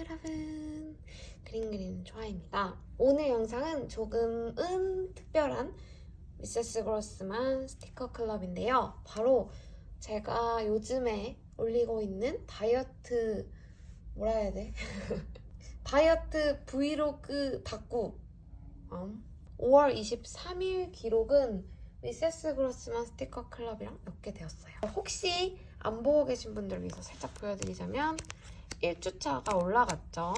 여러분. 그린그린 좋아입니다. 오늘 영상은 조금은 특별한 미세스 그로스만 스티커 클럽인데요. 바로 제가 요즘에 올리고 있는 다이어트 뭐라 해야 돼? 다이어트 브이로그 음, 5월 23일 기록은 미세스 그로스만 스티커 클럽이랑 엮게 되었어요. 혹시 안 보고 계신 분들을 위해서 살짝 보여드리자면 1주차가 올라갔죠.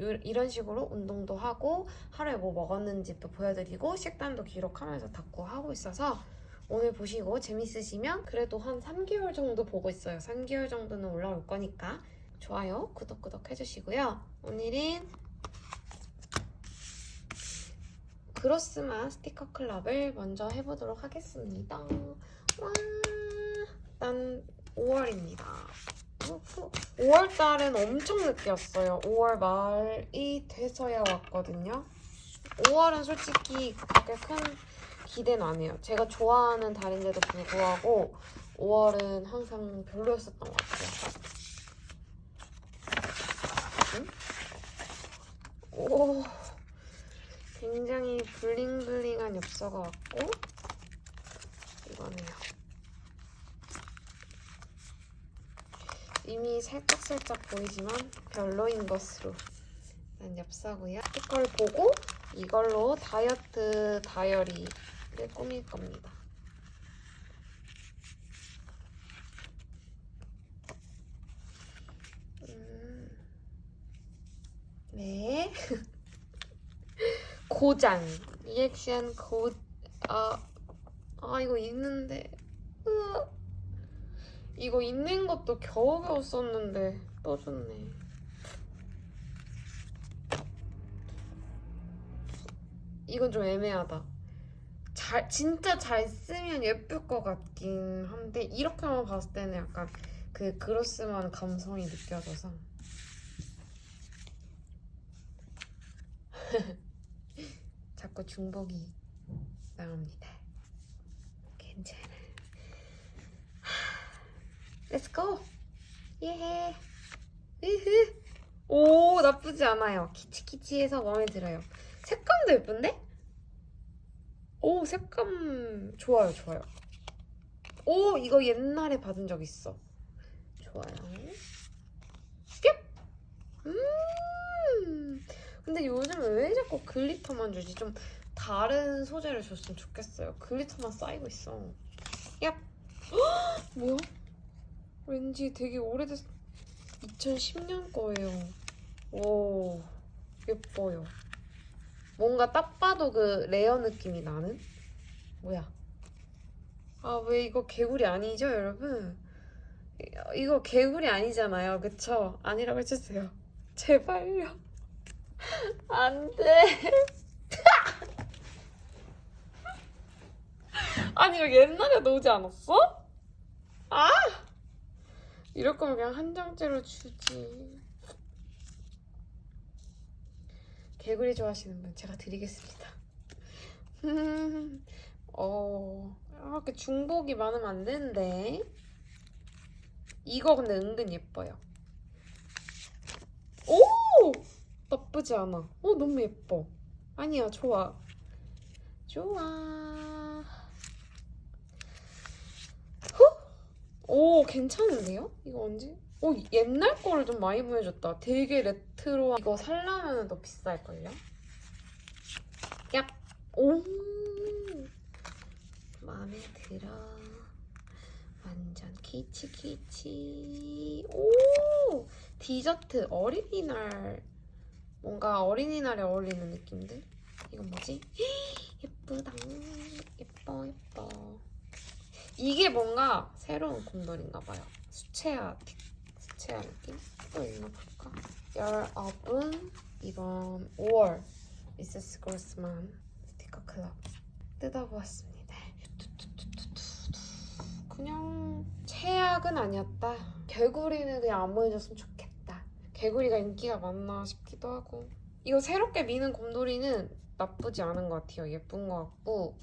요- 이런 식으로 운동도 하고 하루에 뭐 먹었는지 또 보여드리고 식단도 기록하면서 닫고 하고 있어서 오늘 보시고 재밌으시면 그래도 한 3개월 정도 보고 있어요. 3개월 정도는 올라올 거니까 좋아요, 구독, 구독 해주시고요. 오늘은 그로스마 스티커 클럽을 먼저 해보도록 하겠습니다. 와, 일단 5월입니다. 5월 달은 엄청 늦게 왔어요. 5월 말이 돼서야 왔거든요. 5월은 솔직히 그렇게 큰 기대는 안 해요. 제가 좋아하는 달인데도 불구하고 5월은 항상 별로였었던 것 같아요. 응? 오, 굉장히 블링블링한 엽서가 왔고 이거네요. 이미 살짝살짝 보이지만 별로인 것으로 난 엽사고요. 스티커를 보고 이걸로 다이어트 다이어리를 꾸밀 겁니다. 음, 네. 고장. 리액션 고, 아, 아, 이거 있는데. 으아. 이거 있는 것도 겨우겨우 썼는데 또 줬네. 이건 좀 애매하다. 잘 진짜 잘 쓰면 예쁠 것 같긴 한데 이렇게만 봤을 때는 약간 그 그로스만 감성이 느껴져서 자꾸 중복이 나옵니다. 괜찮아. Let's go. 예. 으흐. 오 나쁘지 않아요. 키치키치해서 마음에 들어요. 색감도 예쁜데? 오 색감 좋아요 좋아요. 오 이거 옛날에 받은 적 있어. 좋아요. 뿅. 음. 근데 요즘 왜 자꾸 글리터만 주지? 좀 다른 소재를 줬으면 좋겠어요. 글리터만 쌓이고 있어. 얍. 헉, 뭐야? 왠지 되게 오래됐 2010년 거예요. 오, 예뻐요. 뭔가 딱 봐도 그 레어 느낌이 나는? 뭐야? 아, 왜 이거 개구리 아니죠, 여러분? 이- 이거 개구리 아니잖아요, 그쵸? 아니라고 해주세요. 제발요. 안 돼. 아니, 이거 옛날에 나오지 않았어? 아! 이럴 거면 그냥 한 장째로 주지. 개구리 좋아하시는 분 제가 드리겠습니다. 어, 아, 이렇게 중복이 많으면 안 되는데. 이거 근데 은근 예뻐요. 오! 나쁘지 않아. 어, 너무 예뻐. 아니야, 좋아. 좋아. 오 괜찮은데요? 이거 언제? 오 옛날 거를 좀 많이 보내줬다. 되게 레트로. 이거 살려면 더 비쌀걸요? 얍. 오 마음에 들어. 완전 키치 키치. 오 디저트 어린이날 뭔가 어린이날에 어울리는 느낌들. 이건 뭐지? 예쁘다. 예뻐 예뻐. 이게 뭔가 새로운 곰돌인가 봐요. 수채화, 틱- 수채화 느낌? 또 있나 볼까? 19 이번 5월 미세스 그로스만 스티커 클럽 뜯어보았습니다. 그냥 최악은 아니었다. 개구리는 그냥 안 보내줬으면 좋겠다. 개구리가 인기가 많나 싶기도 하고 이거 새롭게 미는 곰돌이는 나쁘지 않은 것 같아요. 예쁜 것 같고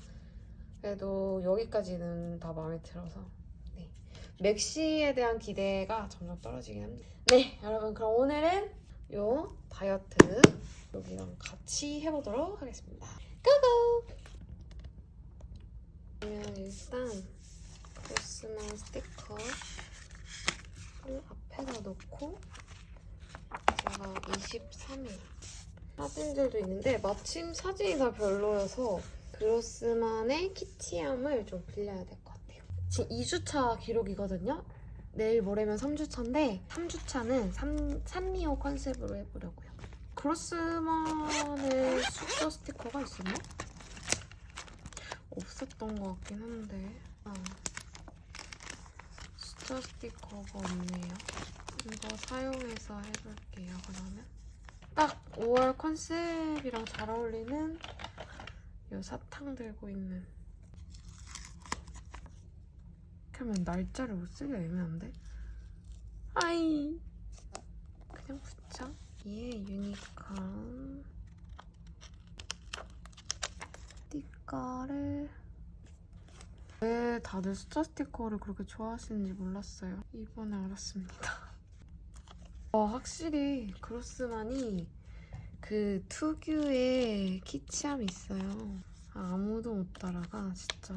그래도 여기까지는 다 마음에 들어서 네. 맥시에 대한 기대가 점점 떨어지긴 합니다. 네, 여러분 그럼 오늘은 요 다이어트 여기랑 같이 해보도록 하겠습니다. 고고! 그러면 일단 크로스만 스티커를 앞에다 놓고 제가 23일 사진들도 있는데 마침 사진이 다 별로여서 그로스만의 키티함을 좀 빌려야 될 것 같아요. 지금 2주차 기록이거든요. 내일 모레면 3주차인데 3주차는 산, 산리오 컨셉으로 해보려고요. 그로스만의 숫자 스티커가 있었나? 없었던 것 같긴 한데 아, 숫자 스티커가 없네요. 이거 사용해서 해볼게요. 그러면 딱 5월 컨셉이랑 잘 어울리는 이 사탕 들고 있는. 그러면 날짜를 못 쓰기 애매한데? 아이. 그냥 붙여. 얘 유니콘. 스티커를. 왜 다들 숫자 스티커를 그렇게 좋아하시는지 몰랐어요. 이번에 알았습니다. 어, 확실히 그로스만이 그 특유의 키치함이 있어요 아, 아무도 못 따라가 진짜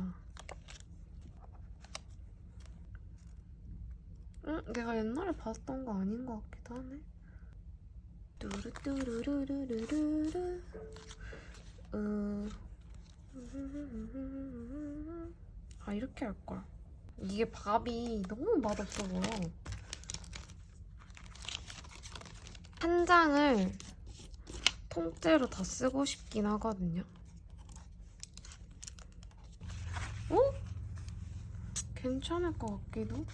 응? 내가 옛날에 봤던 거 아닌 것 같기도 하네. 뚜루뚜루루루루루. 어. 아 이렇게 할 걸. 이게 밥이 너무 맛없어 보여. 한 장을 통째로 다 쓰고 싶긴 하거든요. 어? 괜찮을 것 같기도.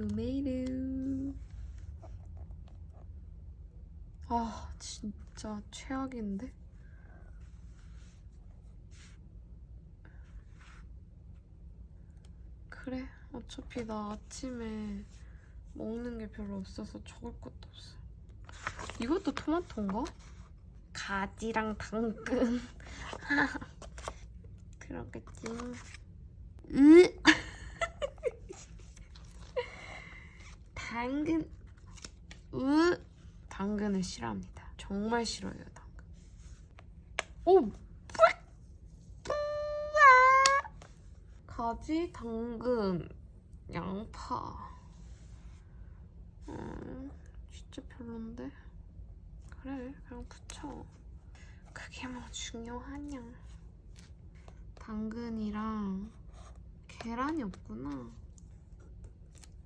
토메이토 아 진짜 최악인데 그래 어차피 나 아침에 먹는 게 별로 없어서 적을 것도 없어 이것도 토마토인가? 가지랑 당근 그렇겠지 으 당근 으 당근을 싫어합니다. 정말 싫어요 당근. 오! 가지 당근 양파. 음 진짜 별론데. 그래 그냥 붙여. 그게 뭐 중요하냐. 당근이랑 계란이 없구나.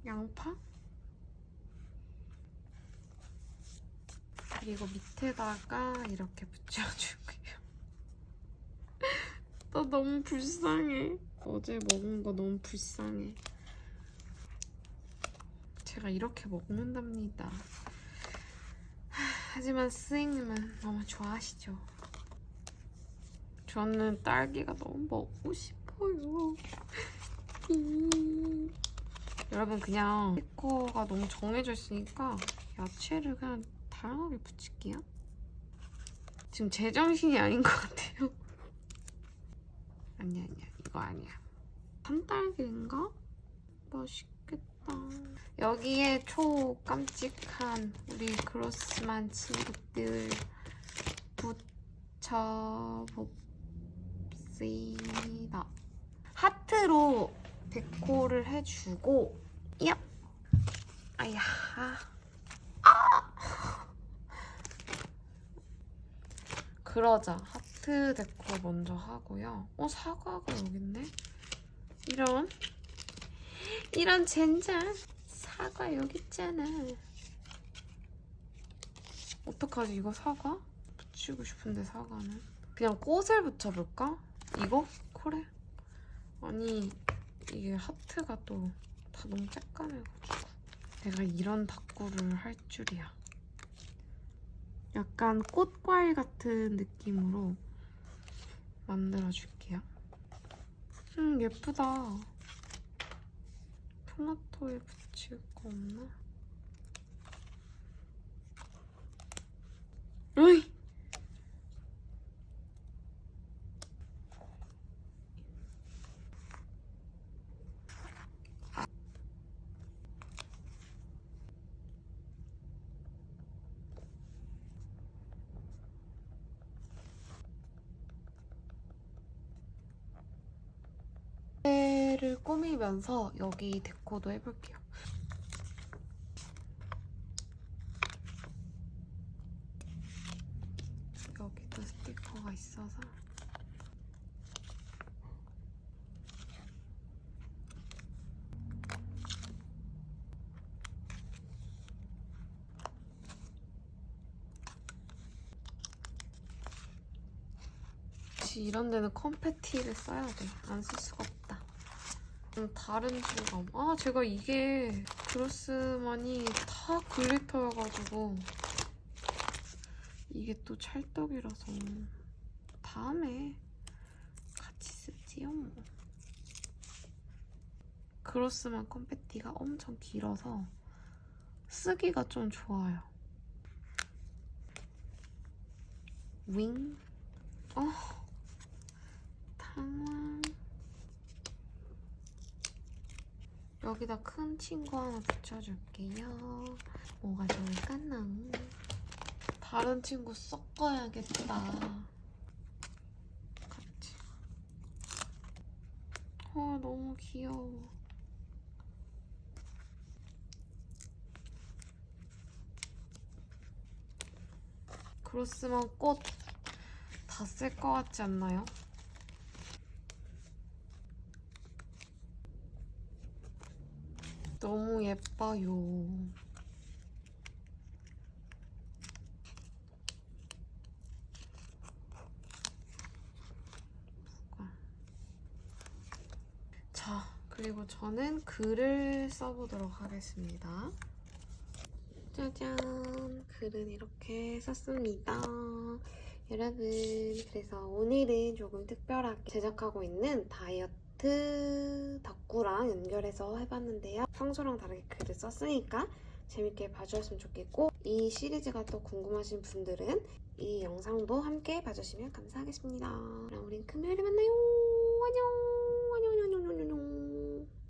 양파? 그리고 밑에다가 이렇게 붙여줄게요. 나 너무 불쌍해. 어제 먹은 거 너무 불쌍해. 제가 이렇게 먹는답니다. 하지만 스님은 너무 좋아하시죠. 저는 딸기가 너무 먹고 싶어요. 여러분 그냥 스티커가 너무 정해져 있으니까 야채를 그냥 다양하게 붙일게요. 지금 제정신이 아닌 것 같아요. 아니야 아니야 이거 아니야. 산딸기인가? 맛있겠다. 여기에 초 깜찍한 우리 그로스만 친구들 붙여봅시다. 하트로 데코를 해주고 야 아야 그러자 하트 데코 먼저 하고요. 어 사과가 여기 있네. 이런 이런 젠장 사과 여기 있잖아. 어떡하지 이거 사과? 붙이고 싶은데 사과는 그냥 꽃을 붙여볼까? 이거? 그래. 아니 이게 하트가 또 다 너무 쬐까매가지고 내가 이런 다꾸를 할 줄이야. 약간 꽃과일 같은 느낌으로 만들어줄게요. 음 예쁘다. 토마토에 붙일 거 없나? 으이! 옆에를 꾸미면서 여기 데코도 해볼게요. 여기도 스티커가 있어서 이런 데는 컴패티를 써야 돼. 안 쓸 수가 없다. 음, 다른 질감. 아, 제가 이게 그로스만이 다 글리터여가지고 이게 또 찰떡이라서 다음에 같이 쓰지요. 뭐. 그로스만 컴패티가 엄청 길어서 쓰기가 좀 좋아요. 윙. 어. 당황. 여기다 큰 친구 하나 붙여줄게요. 뭐가 좋을까나? 다른 친구 섞어야겠다. 같이. 어, 너무 귀여워. 그로스만 꽃다 쓸 것 같지 않나요? 너무 예뻐요. 자, 그리고 저는 글을 써보도록 하겠습니다. 짜잔! 글은 이렇게 썼습니다. 여러분, 그래서 오늘은 조금 특별하게 제작하고 있는 다이어 트 덕구랑 연결해서 해봤는데요. 평소랑 다르게 글을 썼으니까 재밌게 봐주셨으면 좋겠고 이 시리즈가 또 궁금하신 분들은 이 영상도 함께 봐주시면 감사하겠습니다. 그럼 우린 금요일에 만나요. 안녕!